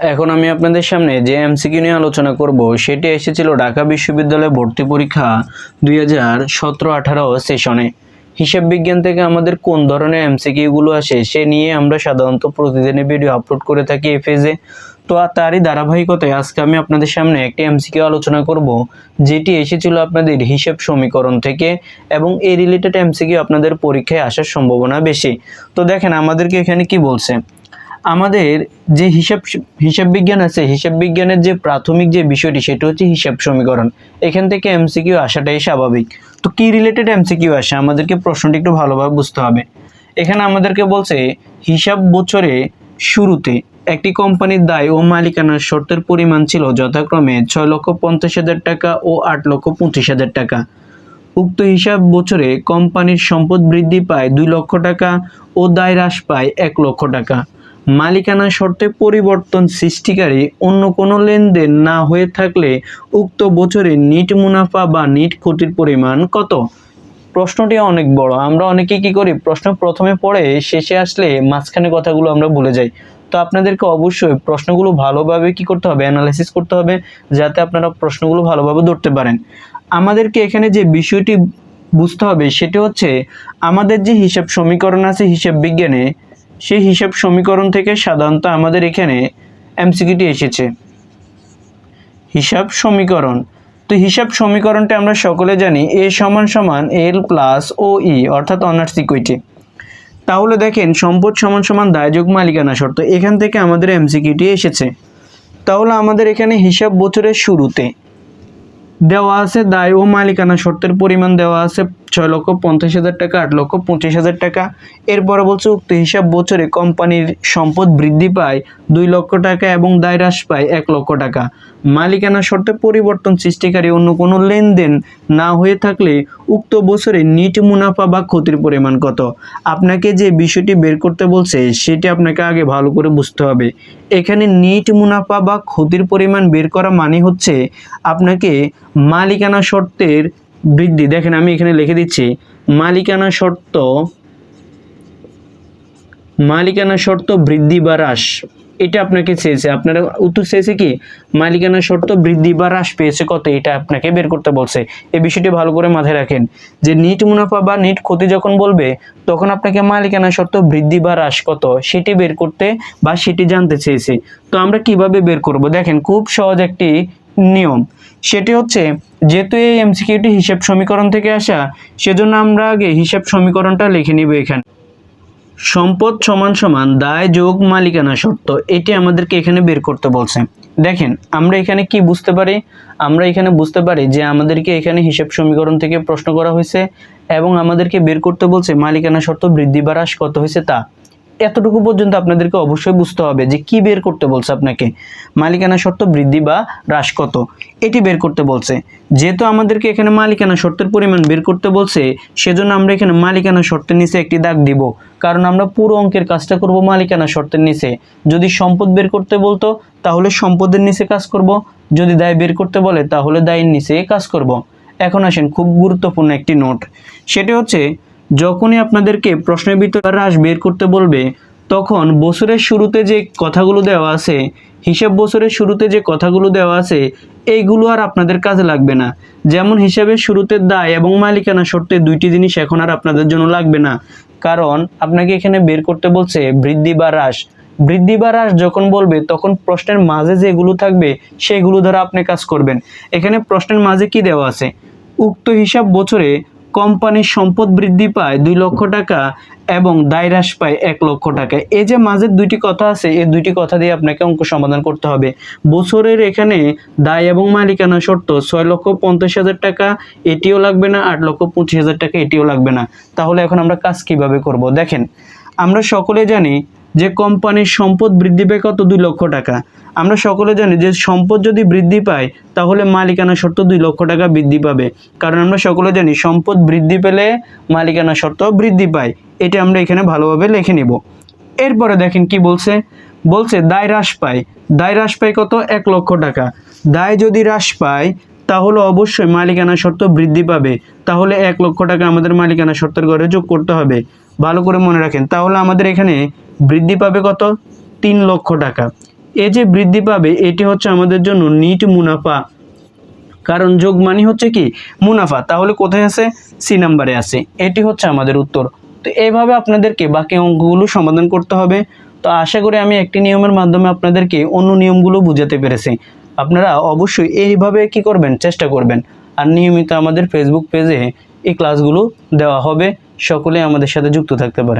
এখন আমি আপনাদের সামনে যে এমসিকিউ নিয়ে আলোচনা করব, সেটি এসেছিল ঢাকা বিশ্ববিদ্যালয়ে ভর্তি পরীক্ষা দুই হাজার সতেরো আঠারো সেশনে। হিসাব বিজ্ঞান থেকে আমাদের কোন ধরনের এমসিকিউগুলো আসে, সে নিয়ে আমরা সাধারণত প্রতিদিনের ভিডিও আপলোড করে থাকি এই তো আর তারই ধারাবাহিকতায় আজকে আমি আপনাদের সামনে একটি এমসিকিউ আলোচনা করব, যেটি এসেছিল আপনাদের হিসাব সমীকরণ থেকে এবং এই রিলেটেড এমসিকিউ আপনাদের পরীক্ষায় আসার সম্ভাবনা বেশি। তো দেখেন, আমাদেরকে এখানে কি বলছে? আমাদের যে হিসাব হিসাব বিজ্ঞান আছে, হিসাব বিজ্ঞানের যে প্রাথমিক যে বিষয়টি সেটা হচ্ছে হিসাব সমীকরণ। এখান থেকে এমসিকিউ আসাটাই স্বাভাবিক। তো কি রিলেটেড এমসিকিউ আসে? আমাদেরকে প্রশ্নটি একটু ভালোভাবে বুঝতে হবে। এখানে আমাদেরকে বলছে, হিসাব বছরে শুরুতে একটি কোম্পানির দায় ও মালিকানার শর্তের পরিমাণ ছিল যথাক্রমে ছয় লক্ষ পঞ্চাশ হাজার টাকা ও আট লক্ষ পঁচিশ হাজার টাকা। উক্ত হিসাব বছরে কোম্পানির সম্পদ বৃদ্ধি পায় দুই লক্ষ টাকা ও দায় হ্রাস পায় এক লক্ষ টাকা। মালিকানা শর্তে পরিবর্তন সৃষ্টিকারী অন্য কোনো লেনদেন না হয়ে থাকলে উক্ত বছরে নিট মুনাফা বা নিট ক্ষতির পরিমাণ কত? প্রশ্নটি অনেক বড়। আমরা অনেকে কি করি? প্রশ্ন প্রথমে পড়ে, শেষে আসলে মাঝখানে কথাগুলো আমরা ভুলে যাই। তো আপনাদেরকে অবশ্যই প্রশ্নগুলো ভালোভাবে কি করতে হবে? অ্যানালাইসিস করতে হবে, যাতে আপনারা প্রশ্নগুলো ভালোভাবে ধরতে পারেন। আমাদেরকে এখানে যে বিষয়টি বুঝতে হবে, সেটি হচ্ছে, আমাদের যে হিসাব সমীকরণ আছে হিসাব বিজ্ঞানে সেই হিসাব সমীকরণ থেকে সাধারণত আমাদের এখানে এমসিকিউটি এসেছে। হিসাব সমীকরণ। তো হিসাব সমীকরণটা আমরা সকলে জানি এ সমান সমান এল প্লাস ও ই অর্থাৎ অনার্স ইকুইটি। তাহলে দেখেন, সম্পদ সমান সমান দায়যোগ মালিকানা শর্ত, এখান থেকে আমাদের এমসিকিউটি এসেছে। তাহলে আমাদের এখানে হিসাব বছরের শুরুতে দেওয়া আছে দায় ও মালিকানা শর্তের পরিমাণ দেওয়া আছে ছয় লক্ষ পঞ্চাশ হাজার টাকা, আট লক্ষ পঁচিশ হাজার টাকা। এরপরে বলছে, উক্ত হিসাব বছরে কোম্পানির সম্পদ বৃদ্ধি পায় দুই লক্ষ টাকা এবং দায় হ্রাস পায় এক লক্ষ টাকা। মালিকানা শর্তে পরিবর্তন সৃষ্টিকারী অন্য কোনো লেনদেন না হয়ে থাকলে উক্ত বছরে নিট মুনাফা বা ক্ষতির পরিমাণ কত? আপনাকে যে বিষয়টি বের করতে বলছে, সেটি আপনাকে আগে ভালো করে বুঝতে হবে। এখানে নিট মুনাফা বা ক্ষতির পরিমাণ বের করা মানে হচ্ছে আপনাকে মালিকানা শর্তের বৃদ্ধি, দেখেন আমি এখানে লিখে দিচ্ছি, মালিকানা শর্ত মালিকানা শর্ত বৃদ্ধি বা হ্রাস। এটা আপনাকে চেয়েছে, আপনারা উত্তর চেয়েছে কি? মালিকানা শর্ত বৃদ্ধি বা হ্রাস পেয়েছে কত? এটা আপনাকে বের করতে বলছে। এই বিষয়টি ভালো করে মাথায় রাখেন, যে নিট মুনাফা বা নিট ক্ষতি যখন বলবে, তখন আপনাকে মালিকানা শর্ত বৃদ্ধি বা হ্রাস কত? সেটি বের করতে বা সেটি জানতে চেয়েছে। তো আমরা কীভাবে বের করব? দেখেন, খুব সহজ একটি নিয়ম। সেটি হচ্ছে, যেহেতু এই এমসিকিউটি হিসাব সমীকরণ থেকে আসা, সেজন্য আমরা আগে হিসাব সমীকরণটা লিখে নিব এখানে। সম্পদ সমান সমান দায় যোগ মালিকানা শর্ত, এটি আমাদেরকে এখানে বের করতে বলছে। দেখেন, আমরা এখানে কি বুঝতে পারি? আমরা এখানে বুঝতে পারি যে আমাদেরকে এখানে হিসাব সমীকরণ থেকে প্রশ্ন করা হয়েছে এবং আমাদেরকে বের করতে বলছে মালিকানা শর্ত বৃদ্ধি বা হ্রাস কত হয়েছে তা। এতটুকু পর্যন্ত আপনাদেরকে অবশ্যই বুঝতে হবে যে কি বের করতে বলছে আপনাকে। মালিকানা শর্ত বৃদ্ধি বা হ্রাস কত? এটি বের করতে বলছে। যেহেতু আমাদেরকে এখানে মালিকানা শর্তের পরিমাণ বের করতে বলছে, সেজন্য আমরা এখানে মালিকানা শর্তের নিচে একটি দাগ দিব। কারণ আমরা পুরো অঙ্কের কাজটা করব মালিকানা শর্তের নিচে। যদি সম্পদ বের করতে বলতো, তাহলে সম্পদের নিচে কাজ করব। যদি দায় বের করতে বলে, তাহলে দায়ের নিচে কাজ করব। এখন আসেন খুব গুরুত্বপূর্ণ একটি নোট। সেটি হচ্ছে যখনই আপনাদেরকে প্রশ্নের ভিতরে হ্রাস বের করতে বলবে, তখন বছরের শুরুতে যে কথাগুলো দেওয়া আছে, হিসাব বছরের শুরুতে যে কথাগুলো দেওয়া আছে, এইগুলো আর আপনাদের কাজে লাগবে না। যেমন হিসাবের শুরুতে দায় এবং মালিকানা শর্তে দুইটি জিনিস এখন আর আপনাদের জন্য লাগবে না। কারণ আপনাকে এখানে বের করতে বলছে বৃদ্ধি বা হ্রাস। বৃদ্ধি বা হ্রাস যখন বলবে, তখন প্রশ্নের মাঝে যেগুলো থাকবে, সেগুলো দ্বারা আপনি কাজ করবেন। এখানে প্রশ্নের মাঝে কি দেওয়া আছে? উক্ত হিসাব বছরে কোম্পানির সম্পদ বৃদ্ধি পায় দুই লক্ষ টাকা এবং দায় হ্রাস পায় এক লক্ষ টাকা। এই যে মাঝের দুইটি কথা আছে, এই দুইটি কথা দিয়ে আপনাকে অঙ্ক সমাধান করতে হবে। বছরের এখানে দায় এবং মালিকানা শর্ত, ছয় লক্ষ পঞ্চাশ হাজার টাকা, এটিও লাগবে না, আট লক্ষ পঁচিশ হাজার টাকা, এটিও লাগবে না। তাহলে এখন আমরা কাজ কীভাবে করব? দেখেন, আমরা সকলে জানি যে কোম্পানির সম্পদ বৃদ্ধি পায় কত? দুই লক্ষ টাকা। আমরা সকলে জানি যে সম্পদ যদি বৃদ্ধি পায়, তাহলে মালিকানা শর্ত দুই লক্ষ টাকা বৃদ্ধি পাবে। কারণ আমরা সকলে জানি সম্পদ বৃদ্ধি পেলে মালিকানা শর্ত বৃদ্ধি পায়। এটা আমরা এখানে ভালোভাবে লিখে নিব। এরপরে দেখেন কি বলছে? বলছে, দায় হ্রাস পায়। দায় হ্রাস পায় কত? এক লক্ষ টাকা। দায় যদি হ্রাস পায়, তাহলে অবশ্যই মালিকানা শর্ত বৃদ্ধি পাবে। তাহলে এক লক্ষ টাকা আমাদের মালিকানা শর্তের ঘরে যোগ করতে হবে। ভালো করে মনে রাখেন, তাহলে আমাদের এখানে বৃদ্ধি পাবে কত? তিন লক্ষ টাকা। এ যে বৃদ্ধি পাবে, এটি হচ্ছে আমাদের জন্য নিট মুনাফা। কারণ যোগ মানে হচ্ছে কি? মুনাফা। তাহলে কোথায় আছে? সি নাম্বারে আছে। এটি হচ্ছে আমাদের উত্তর। তো এইভাবে আপনাদেরকে বাকি অঙ্কগুলো সমাধান করতে হবে। তো আশা করি আমি একটি নিয়মের মাধ্যমে আপনাদেরকে অন্য নিয়মগুলো বুঝাতে পেরেছি। আপনারা অবশ্যই এইভাবে কি করবেন? চেষ্টা করবেন। আর নিয়মিত আমাদের ফেসবুক পেজে এই ক্লাসগুলো দেওয়া হবে। সকলে আমাদের সাথে যুক্ত থাকতে পারেন।